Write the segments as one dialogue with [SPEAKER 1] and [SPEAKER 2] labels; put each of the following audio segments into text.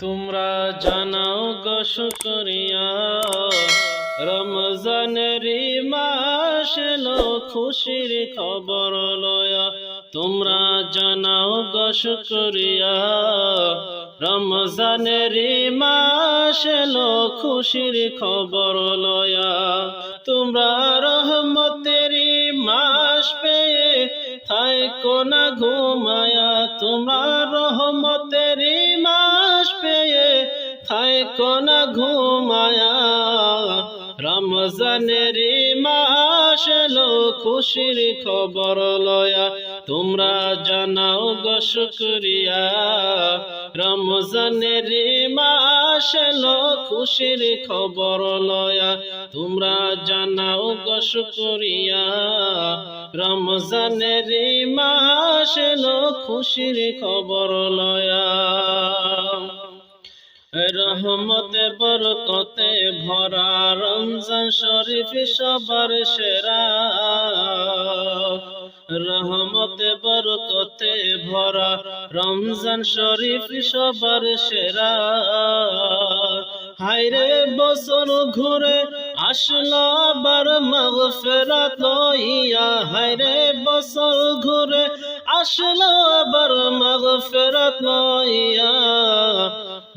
[SPEAKER 1] তোমরা জানাও গো শুকরিয়া। রমজানের মাস এলো খুশির খবর লয়া। তোমরা জানাও গো শুকরিয়া। রমজানের মাস এলো খুশির খবর লয়া। তোমরা রহমতের মাস পেয়ে থাই কোন ঘুমায়া? তোমার রহমতের মাস পেয়ে থাই কোন ঘুমায়া? রমজানের মাস এলো, খুশির খবর লয়া। তোমরা জানাও গো শুকরিয়া। রমজানের মাস এলো, খুশির খবর লয়া। তোমরা জানাও গো শুকরিয়া। রমজানের মাস এলো, খুশির খবর লয়া। রহমতে, বরকতে, ভরা রমজান শরীফ সবার সেরা। রহমতে, বরকতে ভরা রমজান শরীফ সবার সেরা। হায়রে বছর ঘুরে আসলো আবার মাগফিরাত লইয়া। হায়রে বছর ঘুরে আসলো আবার মাগফিরাত লইয়া।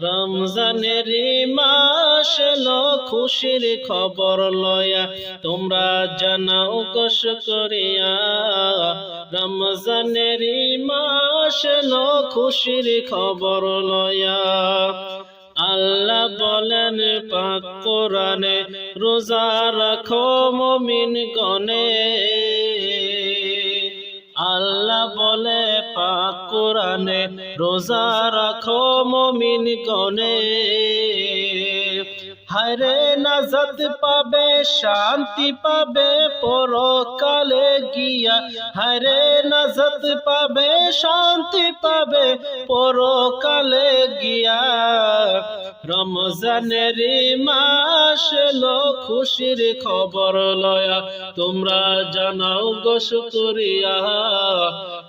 [SPEAKER 1] রমজানের মাস এলো খুশির খবর লয়া, তোমরা জানাও কষ করিয়া। রমজানের মাস এলো খুশির খবর লয়া। আল্লাহ বলেন, পাক কোরআনে রোজা রাখো মমিন গনে আল্লাহ বলে, পাক কোরআনে রোজা রাখো মমিন গনে হায়রে নাজাত পাবে, শান্তি পাবে পরকালে গিয়া। হায়রে নাজাত পাবে, শান্তি পাবে পরকালে গিয়া। রমজানের মাস এলো, খুশির খবর লয়া। তোমরা জানাও গো শুকরিয়া।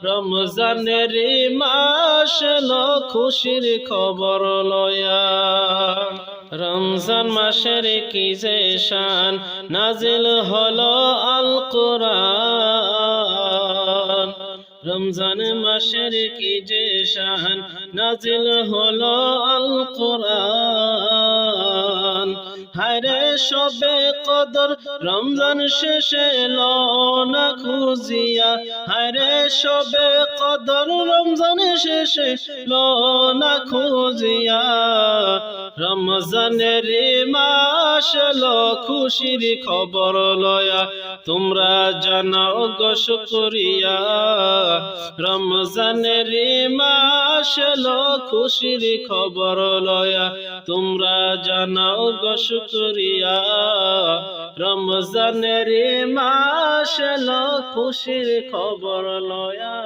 [SPEAKER 1] রমজানের মাস এলো, খুশির খবর লয়া। রমজান মাসের কি যে শান? নাজিল হলো আল কোরআন রমজান মাসের কি যে শাহান নাজিল হলো আল কোরআন হায়রে সবে কদর, রমজান শেষে না খুঁজিয়া। হায়রে সবে কদর, রমজান শেষে না খুঁজিয়া। রমজানের মাস খুশির খবর লয়া। তোমরা জানাও গো শুকরিয়া। রমজানের মাস খুশির খবর লয়া। তোমরা জানাও গো শুকরিয়া রমজানের মাস খুশির খবর লয়া।